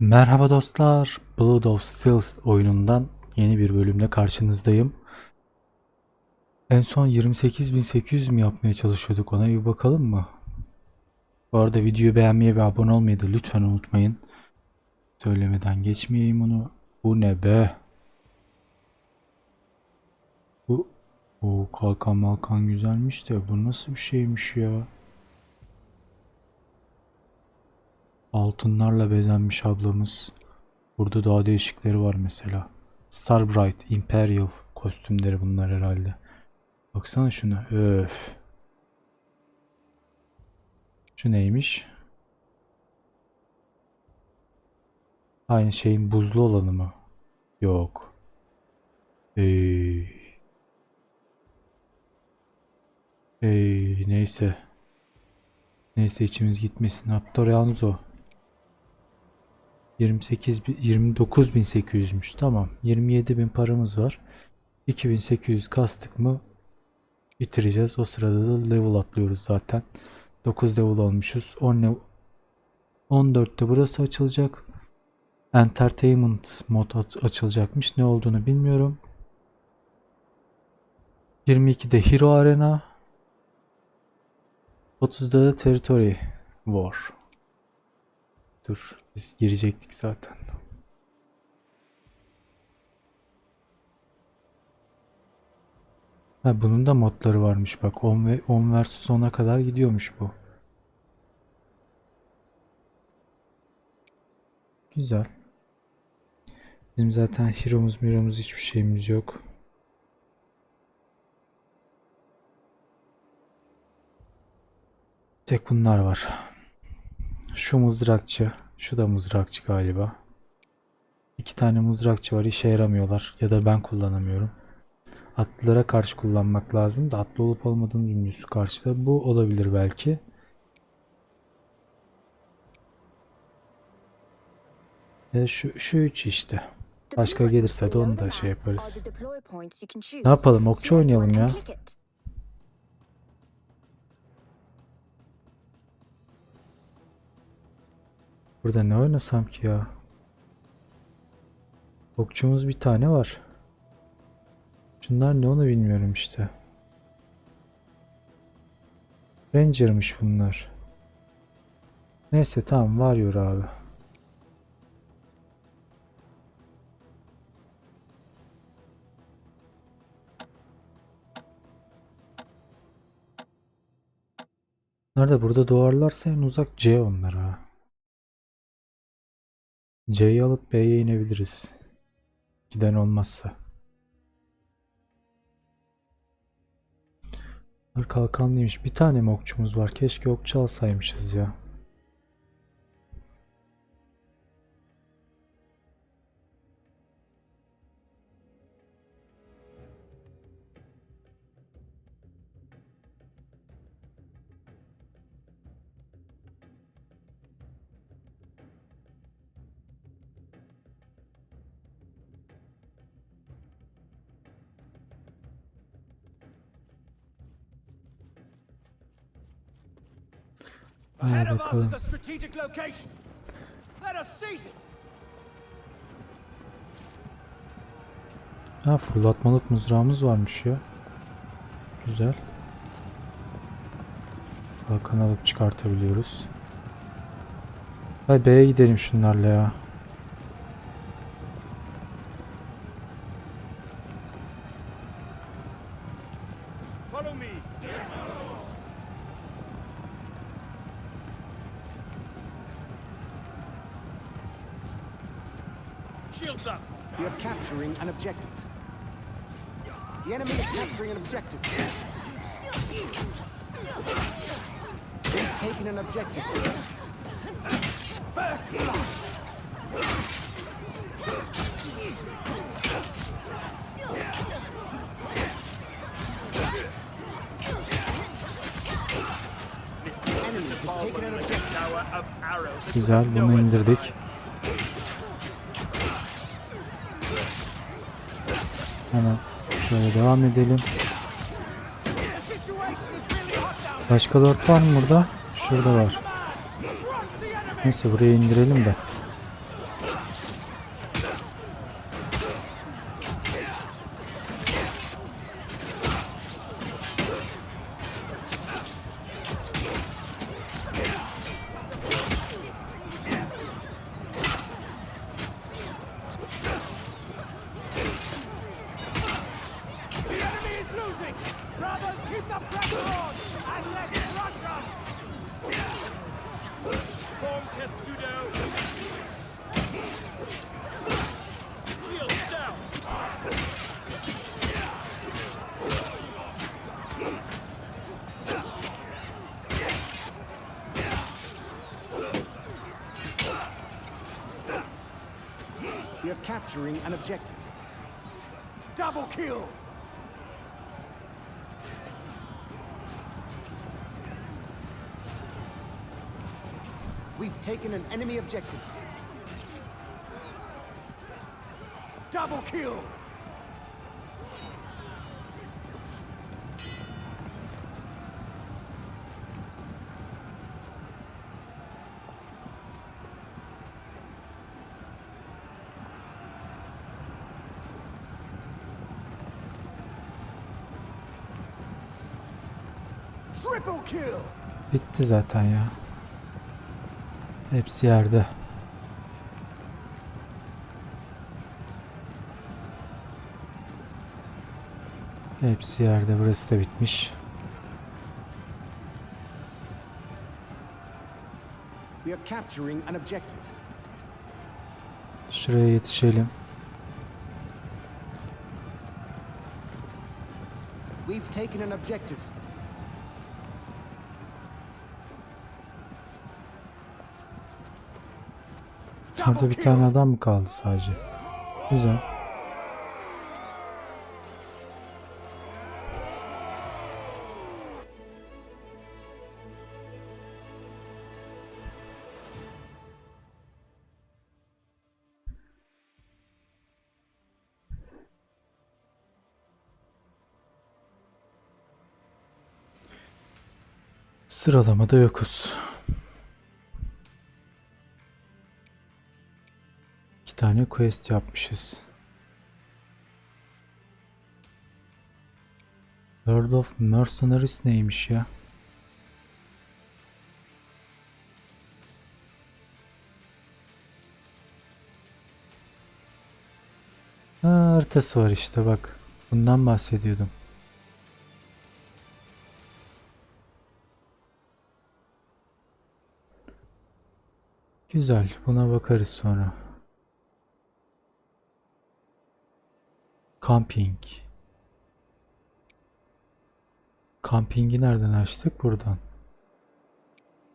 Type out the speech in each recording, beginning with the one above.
Merhaba dostlar, Blood of Steel oyunundan yeni bir bölümle karşınızdayım. En son 28.800 mi yapmaya çalışıyorduk ona bir bakalım mı? Bu arada videoyu beğenmeyi ve abone olmayı da lütfen unutmayın. Söylemeden geçmeyeyim onu. Bu ne be? Bu o kalkan malkan güzelmiş de bu nasıl bir şeymiş ya? Altınlarla bezenmiş ablamız. Burada daha değişikleri var mesela. Starbright, Imperial kostümleri bunlar herhalde. Baksana şuna. Öf. Şu neymiş? Aynı şeyin buzlu olanı mı? Yok. Ey. Ey neyse. Neyse içimiz gitmesin. Hattoranzo. 28 bi- 29.800'müş. Tamam. 27.000 paramız var. 2800 kastık mı bitireceğiz. O sırada da level atlıyoruz zaten. 9 level olmuşuz. 10 level 14'te burası açılacak. Entertainment mod aç- açılacakmış. Ne olduğunu bilmiyorum. 22'de Hero Arena. 30'da da Territory War. Dur biz girecektik zaten. Ha bunun da modları varmış bak 10 ve 10 versus 10'a kadar gidiyormuş bu. Güzel. Bizim zaten hero'muz miromuz hiçbir şeyimiz yok. Tek bunlar var. Şu mızrakçı. Şu da mızrakçı galiba. İki tane mızrakçı var. işe yaramıyorlar. Ya da ben kullanamıyorum. Atlılara karşı kullanmak lazım da atlı olup olmadığını bilmiyorsun karşıda. Bu olabilir belki. Ya şu, şu üç işte. Başka gelirse de onu da şey yaparız. Ne yapalım okçu oynayalım ya. Burada ne oynasam ki ya? Okçumuz bir tane var. Şunlar ne onu bilmiyorum işte. Ranger'mış bunlar. Neyse tamam varıyor abi. Nerede burada doğarlarsa en uzak C onlar ha. C'yi alıp B'ye inebiliriz. Giden olmazsa. Kalkanlıymış. Bir tane mi okçumuz var? Keşke okçu alsaymışız ya. Ahead of us bakalım. is a strategic location. Let us seize it. Ha fırlatmalık mızrağımız varmış ya. Güzel. Kalkan alıp çıkartabiliyoruz. Hay B'ye gidelim şunlarla ya. Follow me. Shields up. We are capturing an objective. The enemy is capturing an objective. We've taken an objective. First blood. Güzel bunu indirdik. Hemen şöyle devam edelim. Başka lord var mı burada? Şurada var. Neyse buraya indirelim de. We are capturing an objective. Double kill! We've taken an enemy objective. Double kill! Bitti zaten ya. Hepsi yerde. Hepsi yerde. Burası da bitmiş. We are capturing an objective. Şuraya yetişelim. We've taken an objective. Orada bir tane adam mı kaldı sadece? Güzel. Sıralamada yokuz. Tane quest yapmışız. Lord of Mercenaries neymiş ya? Ha, haritası var işte bak. Bundan bahsediyordum. Güzel. Buna bakarız sonra. Camping. Camping'i nereden açtık? Buradan.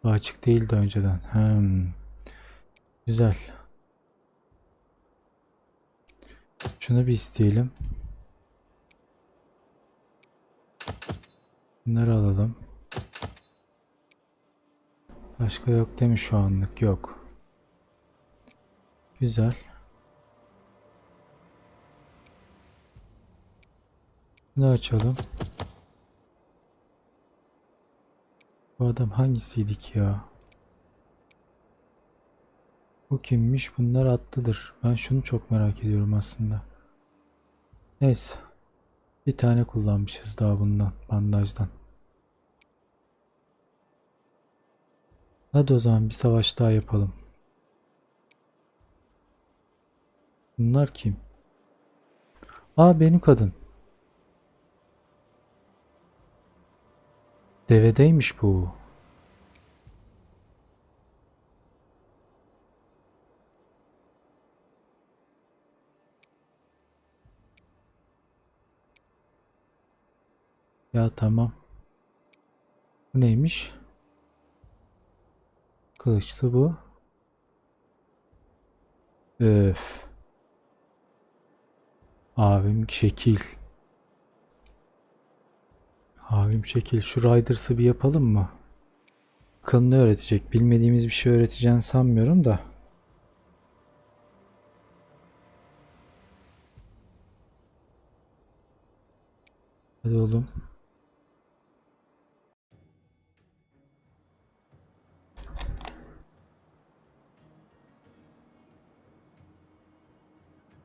Bu açık değildi önceden. Hmm. Güzel. Şunu bir isteyelim. Bunları alalım. Başka yok değil mi şu anlık? Yok. Güzel. Bunu açalım. Bu adam hangisiydi ki ya? Bu kimmiş? Bunlar atlıdır. Ben şunu çok merak ediyorum aslında. Neyse. Bir tane kullanmışız daha bundan. Bandajdan. Hadi o zaman bir savaş daha yapalım. Bunlar kim? Aa benim kadın. Devedeymiş bu. Ya tamam. Bu neymiş? Kılıçlı bu. Öf. Abim şekil. Abim şekil. Şu Riders'ı bir yapalım mı? Bakalım ne öğretecek? Bilmediğimiz bir şey öğreteceğini sanmıyorum da. Hadi oğlum.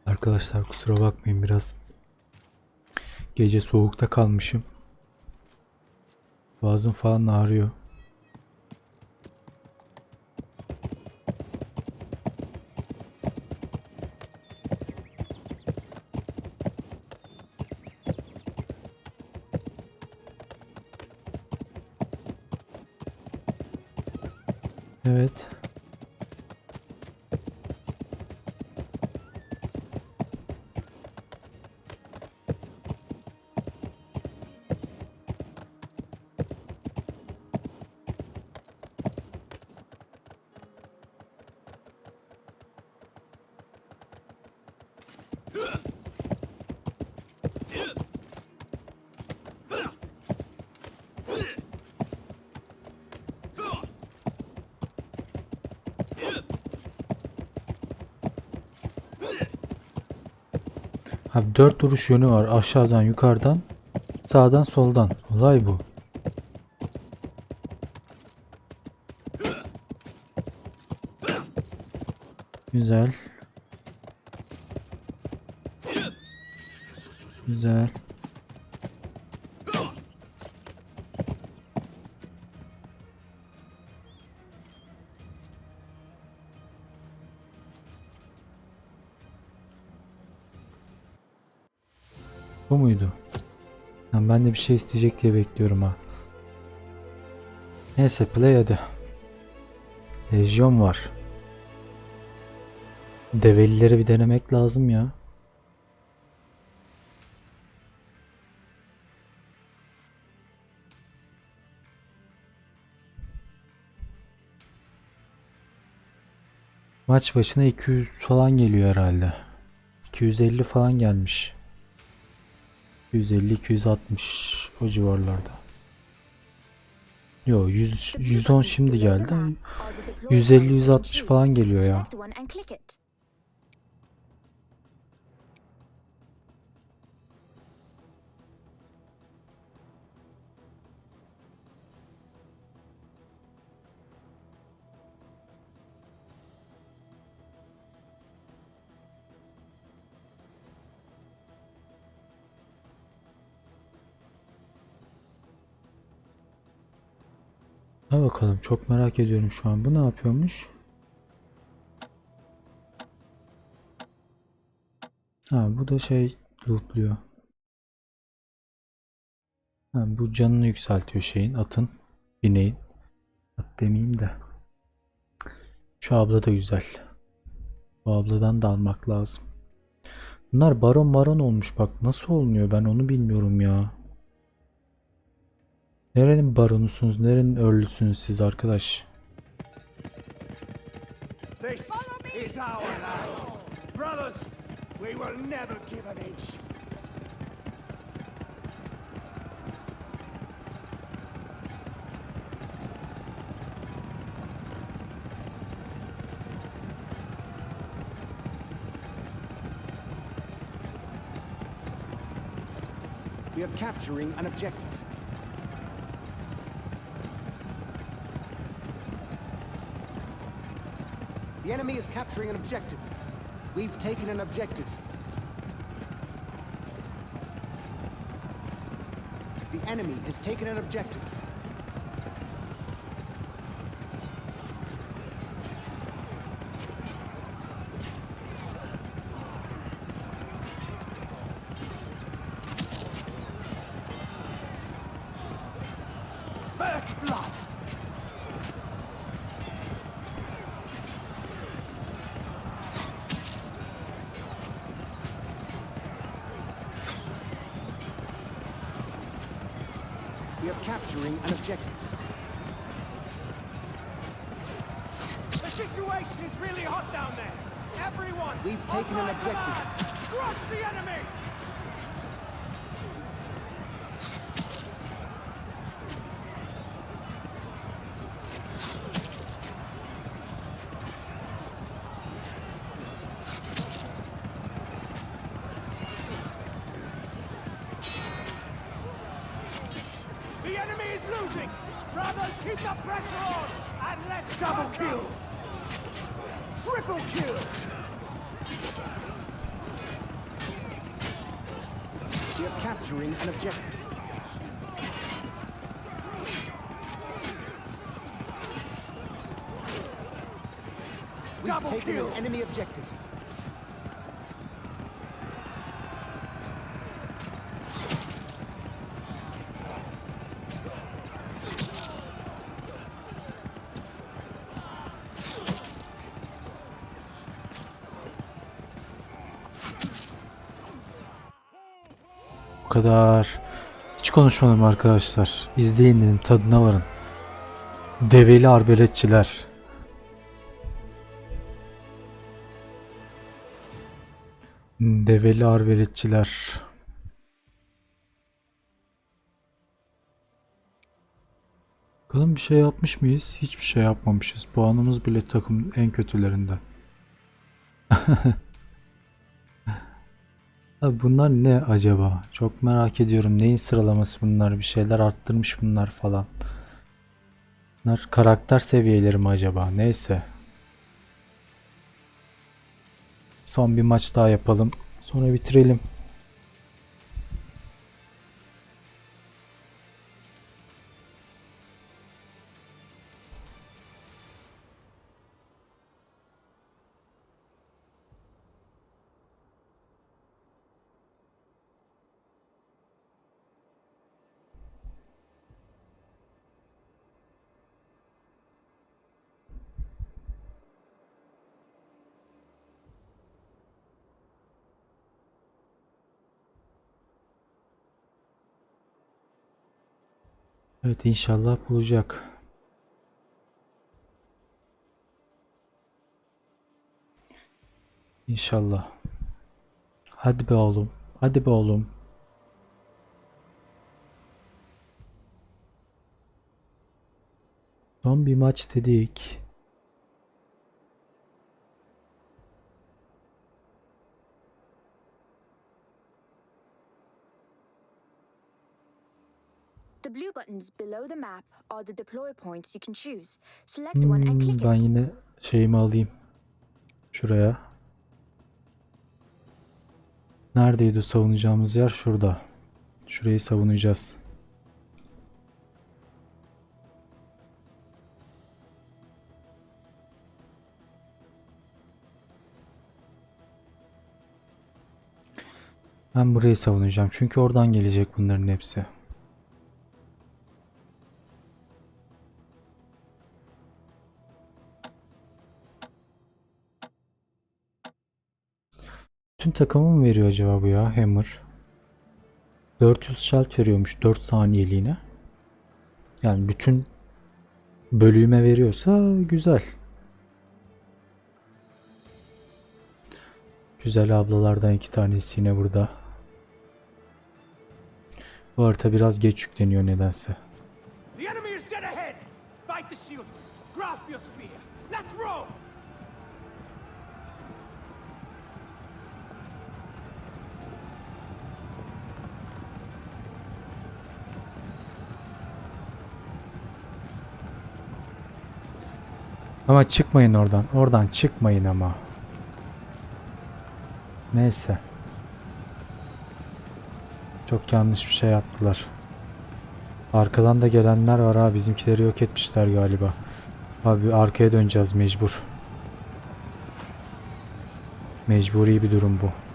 Arkadaşlar kusura bakmayın biraz. Gece soğukta kalmışım. Boğazım falan ağrıyor. Abi dört duruş yönü var. Aşağıdan, yukarıdan, sağdan, soldan. Olay bu. Güzel. Güzel. Bu muydu? Lan ben de bir şey isteyecek diye bekliyorum ha. Neyse play hadi. Lejyon var. Develileri bir denemek lazım ya. Maç başına 200 falan geliyor herhalde. 250 falan gelmiş. 250-260 o civarlarda. Yo 100, 110 şimdi geldi. 150-160 falan geliyor ya. Ha bakalım çok merak ediyorum şu an. Bu ne yapıyormuş? Ha bu da şey lootluyor. Ha, bu canını yükseltiyor şeyin atın bineğin. At demeyeyim de. Şu abla da güzel. Bu abladan da almak lazım. Bunlar baron baron olmuş bak nasıl olunuyor ben onu bilmiyorum ya. Nerenin baronusunuz, nerenin örlüsünüz siz arkadaş? This is our land. Brothers, we will never give an inch. We are capturing an objective. The enemy is capturing an objective. We've taken an objective. The enemy has taken an objective. Situation is really hot down there. Everyone, We've taken an objective. command, Crush the enemy. We've Double taken kill. an enemy objective. Bu kadar. Hiç konuşmadım arkadaşlar. İzleyin dedim tadına varın. Develi arbeletçiler. Develi arveletçiler. Bakalım bir şey yapmış mıyız? Hiçbir şey yapmamışız. Puanımız bile takımın en kötülerinden. Abi bunlar ne acaba? Çok merak ediyorum. Neyin sıralaması bunlar? Bir şeyler arttırmış bunlar falan. Bunlar karakter seviyeleri mi acaba? Neyse. Son bir maç daha yapalım. Sonra bitirelim. Evet inşallah bulacak. İnşallah. Hadi be oğlum. Hadi be oğlum. Son bir maç dedik. The blue buttons below the map are the deploy points you can choose. Select one and Hmm, click ben it. yine şeyimi alayım. Şuraya. Neredeydi savunacağımız yer? Şurada. Şurayı savunacağız. Ben burayı savunacağım. Çünkü oradan gelecek bunların hepsi. Bütün takımı mı veriyor acaba bu ya Hammer? 400 şalt veriyormuş 4 saniyeliğine. Yani bütün bölüme veriyorsa güzel. Güzel ablalardan iki tanesi yine burada. Bu harita biraz geç yükleniyor nedense. The enemy is dead ahead! Fight the shield! Grasp your spear! Let's roll! Ama çıkmayın oradan. Oradan çıkmayın ama. Neyse. Çok yanlış bir şey yaptılar. Arkadan da gelenler var ha. Bizimkileri yok etmişler galiba. Abi arkaya döneceğiz mecbur. Mecburi bir durum bu.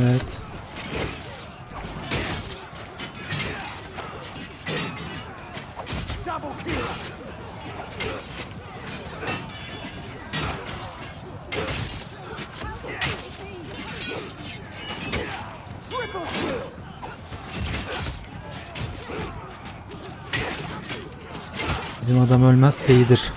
Evet. Bizim adam ölmezse iyidir.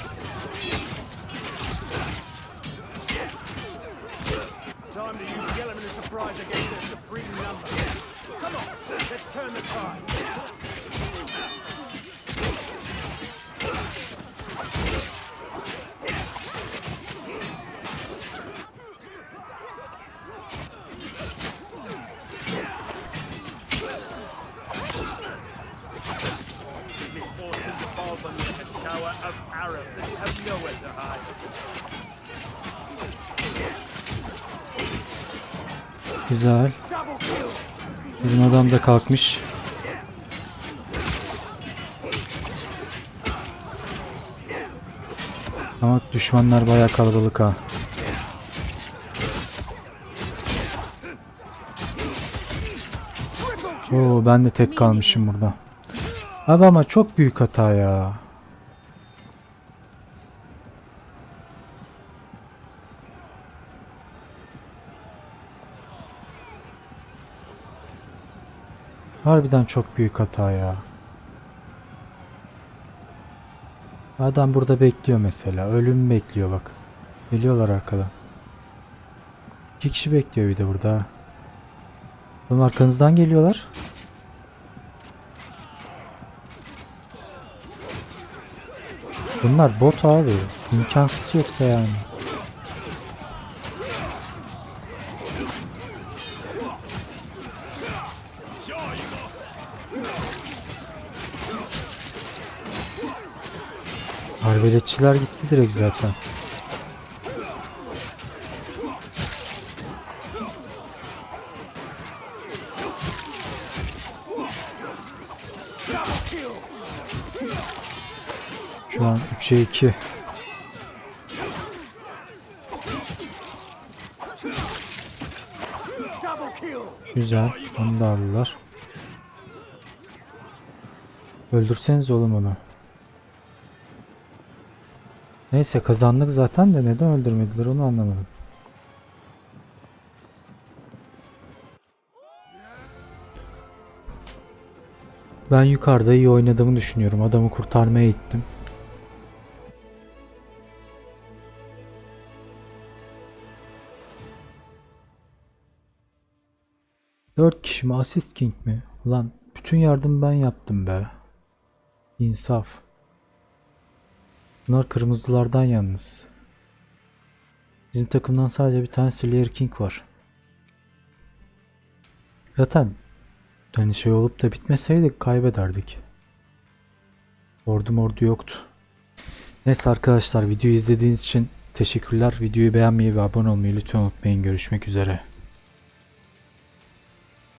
Güzel. Bizim adam da kalkmış. Ama düşmanlar bayağı kalabalık ha. Oo ben de tek kalmışım burada. Abi ama çok büyük hata ya. Harbiden çok büyük hata ya. Adam burada bekliyor mesela. Ölüm bekliyor bak. Geliyorlar arkadan. İki kişi bekliyor bir de burada. Oğlum arkanızdan geliyorlar. Bunlar bot abi. İmkansız yoksa yani. Arbeletçiler gitti direkt zaten. Şu an 3'e 2. Double kill. Güzel. Onu da aldılar. Öldürseniz oğlum onu. Neyse kazandık zaten de neden öldürmediler onu anlamadım. Ben yukarıda iyi oynadığımı düşünüyorum. Adamı kurtarmaya gittim. Dört kişi mi? Assist King mi? Ulan bütün yardım ben yaptım be. İnsaf. Bunlar kırmızılardan yalnız. Bizim takımdan sadece bir tane Slayer King var. Zaten hani şey olup da bitmeseydi kaybederdik. Ordu yoktu. Neyse arkadaşlar videoyu izlediğiniz için teşekkürler. Videoyu beğenmeyi ve abone olmayı lütfen unutmayın. Görüşmek üzere.